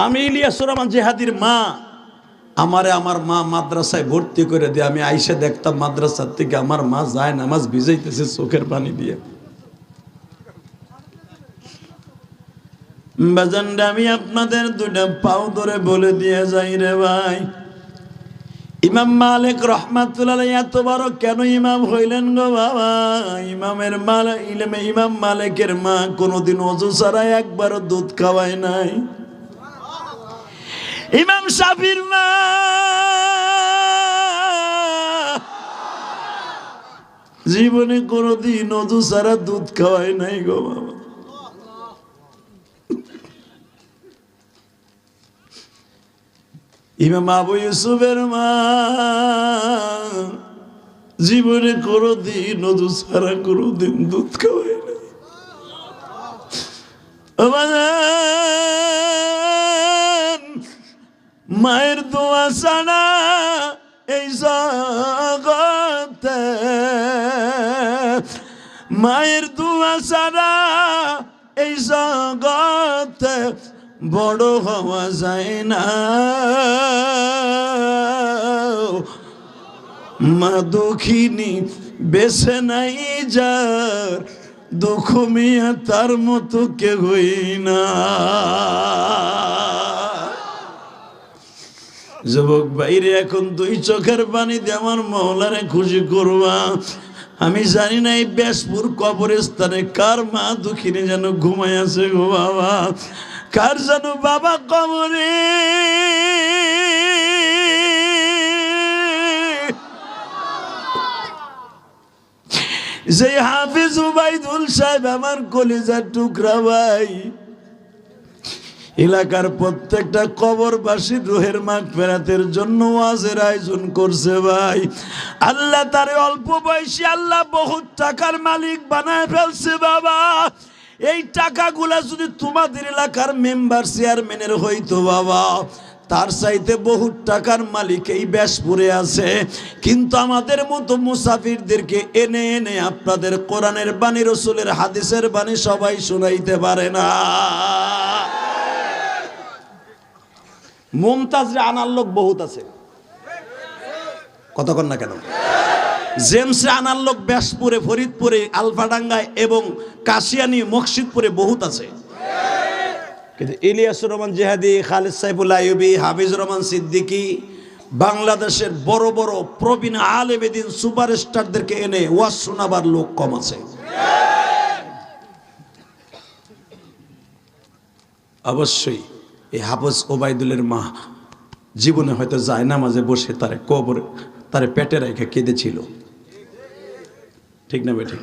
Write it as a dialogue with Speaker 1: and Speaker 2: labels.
Speaker 1: আমি ইলিয়াসুর রহমান জেহাদির মা। আমারে আমার মা মাদ্রাসায় ভর্তি করে দিয়ে আমি আইসে দেখতাম মাদ্রাসার থেকে আমার মা যায় নামাজ ভিজাইতেছে চোখের পানি দিয়ে। আমি আপনাদের দুটা পাও ধরে বলে দিয়ে যাই রে ভাই। ইমাম মালিক রহমাতুল্লাহ এত বড় কেন ইমাম হইলেন গো বাবা? ইমামের মাল ইলেমে ইমাম মালিকের মা কোনোদিন অজু ছাড়া একবারও দুধ খাওয়ায় নাই। ইমাম সাফির মা। জীবনে কোনোদিন অজু ছাড়া দুধ খাওয়ায় নাই গো বাবা। ইমাম আবু ইউসুফের মা। জীবনে কোনোদিন নদু ছাড়া কোনোদিন দুধ খাওয়াই না মায়ের দোয়া ছাড়া এই জগতে। মায়ের দোয়া ছাড়া এই জগতে বড় হওয়া যায় না। মা দক্ষিণী বেছে নাই যার, দুঃখ মিয়া তার মতো কে হই না। যুবক বাইরে এখন দুই চোখের পানি দিয়ে আমার মহলারে খুশি করবা। আমি জানি না এই ব্যাসপুর কবরস্থানে কার মা দুঃখিনী যেন ঘুমাই আছে গো বাবা। কার যেন বাবা কবরে? যে হাফিজ উবাইদুল সাহেব আমার কলিজার টুকরা ভাই এলাকার প্রত্যেকটা কবরবাসীর রোহের মাগ ফেরাতের জন্য ওয়াজের আয়োজন করছে ভাই। আল্লাহ তারে অল্প বয়সী আল্লাহ বহুত টাকার মালিক বানায় ফেলছে বাবা। এই টাকাগুলা যদি তোমাদের এলাকার মেম্বার চেয়ারম্যানের হইতো বাবা, তার চাইতে বহু টাকার মালিক এই ব্যাসপুরে আছে। কিন্তু আমাদের মতো মুসাফিরদেরকে এনে এনে আপনাদের কোরআনের বাণী, রসুলের হাদিসের বাণী সবাই শোনাইতে পারে না। মুমতাজরে আনার লোক বহুত আছে। কতক্ষণ না কেন? জেমসে আনার লোক ব্যাসপুরে, ফরিদপুরে, আলফাডাঙ্গায় এবং কাশিয়ানি মকসিদপুরে বহুত আছে। কিন্তু ইলিয়াসুর রহমান জেহাদি, খালিদ সাইফুল আইবি হাফিজুর রহমান সিদ্দিকী বাংলাদেশের বড় বড় প্রবীণ আলেবেদিন সুপারস্টারদেরকে এনে ওয়াজ শোনাবার লোক কম আছে। অবশ্যই এই হাফজ ওবায়দুলের মা জীবনে হয়তো যায় না মাঝে বসে তার কবর, তার পেটে রেখে কেঁদেছিল। ঠিক না বেঠিক?